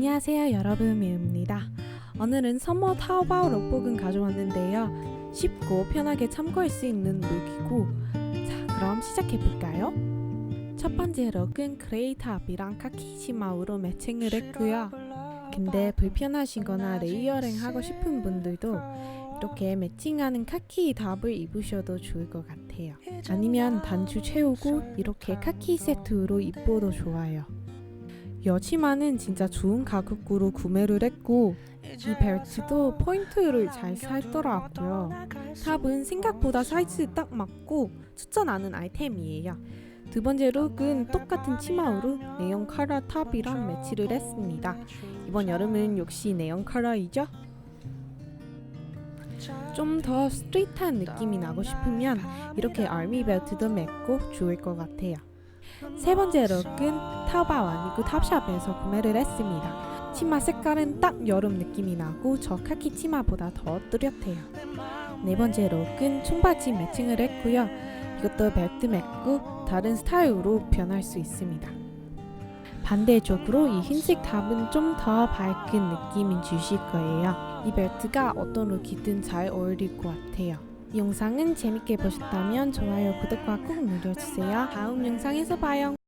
안녕하세요 여러분 미우입니다. 오늘은 서머 타오바오 룩북은 가져왔는데요. 쉽고 편하게 참고할 수 있는 룩이고 자 그럼 시작해볼까요? 첫 번째 룩은 그레이 탑이랑 카키 치마우로 매칭을 했고요. 근데 불편하시거나 레이어링 하고 싶은 분들도 이렇게 매칭하는 카키 탑을 입으셔도 좋을 것 같아요. 아니면 단추 채우고 이렇게 카키 세트로 입어도 좋아요. 여치마는 진짜 좋은 가격으로 구매를 했고 이 벨트도 포인트를 잘 살더라고요. 탑은 생각보다 사이즈 딱 맞고 추천하는 아이템이에요. 두 번째 룩은 똑같은 치마으로 네온 컬러 탑이랑 매치를 했습니다. 이번 여름은 역시 네온 컬러이죠? 좀 더 스트릿한 느낌이 나고 싶으면 이렇게 알미 벨트도 맺고 좋을 것 같아요. 세 번째 룩은 타오바오 아니고 탑샵에서 구매를 했습니다. 치마 색깔은 딱 여름 느낌이 나고 저 카키 치마보다 더 뚜렷해요. 네 번째 룩은 청바지 매칭을 했고요. 이것도 벨트 맺고 다른 스타일로 변할 수 있습니다. 반대쪽으로 이 흰색 탑은 좀 더 밝은 느낌을 주실 거예요. 이 벨트가 어떤 룩이든 잘 어울릴 것 같아요. 이 영상은 재밌게 보셨다면 좋아요, 구독과 꼭 눌러주세요. 다음 영상에서 봐요.